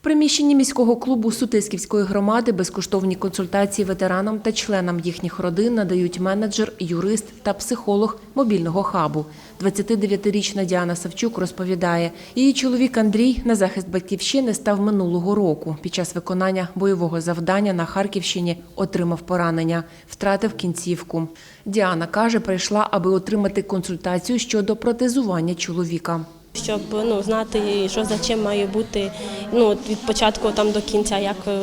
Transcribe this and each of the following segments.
приміщенні міського клубу Сутисківської громади безкоштовні консультації ветеранам та членам їхніх родин надають менеджер, юрист та психолог мобільного хабу. 29-річна Діана Савчук розповідає, її чоловік Андрій на захист батьківщини став минулого року. Під час виконання бойового завдання на Харківщині отримав поранення, втратив кінцівку. Діана каже, прийшла, аби отримати консультацію щодо протезування чоловіка. Щоб ну, знати, що за чим має бути ну, від початку там, до кінця, як е,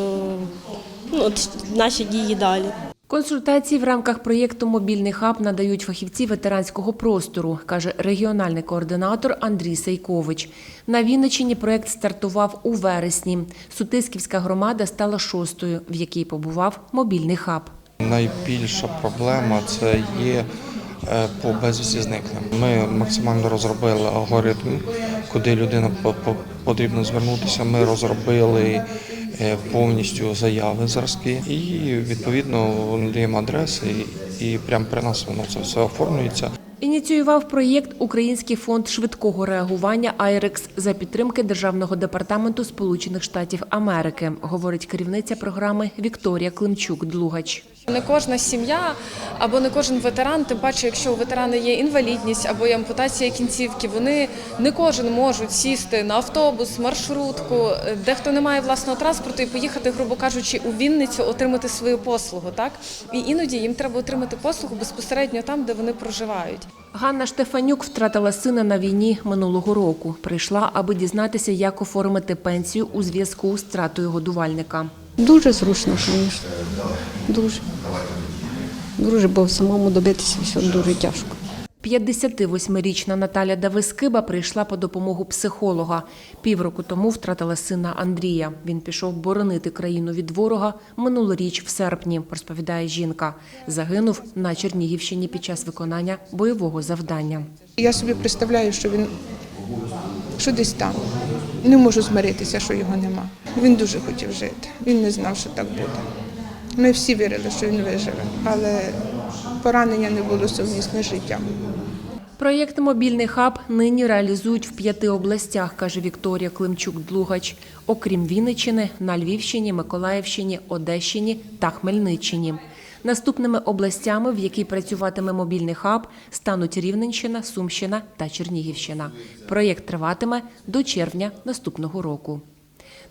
ну, наші дії далі. Консультації в рамках проєкту Мобільний хаб надають фахівці ветеранського простору, каже регіональний координатор Андрій Сайкович. На Вінниччині проєкт стартував у вересні. Сутисківська громада стала шостою, в якій побував мобільний хаб. Найбільша проблема це є по безвісті зниклим. Ми максимально розробили алгоритм, куди людина по- по- потрібно звернутися. Ми розробили е, повністю заяви зразки і відповідно надаємо адреси, і, прямо при нас воно це все оформлюється. Ініціював проєкт Український фонд швидкого реагування «Айрекс» за підтримки Державного департаменту Сполучених Штатів Америки, говорить керівниця програми Вікторія Климчук-Длугач. Не кожна сім'я або не кожен ветеран, тим паче, якщо у ветерана є інвалідність або є ампутація кінцівки, вони не кожен можуть сісти на автобус, маршрутку, дехто не має власного транспорту і поїхати, грубо кажучи, у Вінницю отримати свою послугу. Так і іноді їм треба отримати послугу безпосередньо там, де вони проживають. Ганна Штефанюк втратила сина на війні минулого року. Прийшла, аби дізнатися, як оформити пенсію у зв'язку з втратою годувальника. Дуже зручно, звісно. Дуже. Дуже, бо самому добитися всього дуже тяжко. 58-річна Наталя Давискиба прийшла по допомогу психолога. Півроку тому втратила сина Андрія. Він пішов боронити країну від ворога минулоріч в серпні, розповідає жінка. Загинув на Чернігівщині під час виконання бойового завдання. Я собі представляю, що він що десь там. Не можу змиритися, що його нема. Він дуже хотів жити. Він не знав, що так буде. Ми всі вірили, що він виживе, але поранення не було сумісне з життям. Проєкт Мобільний хаб нині реалізують в п'яти областях, каже Вікторія Климчук-Длугач. Окрім Вінниччини, на Львівщині, Миколаївщині, Одещині та Хмельниччині. Наступними областями, в якій працюватиме мобільний хаб, стануть Рівненщина, Сумщина та Чернігівщина. Проєкт триватиме до червня наступного року.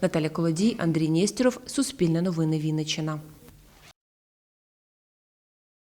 Наталя Колодій, Андрій Нєстіров, Суспільне новини Вінниччина.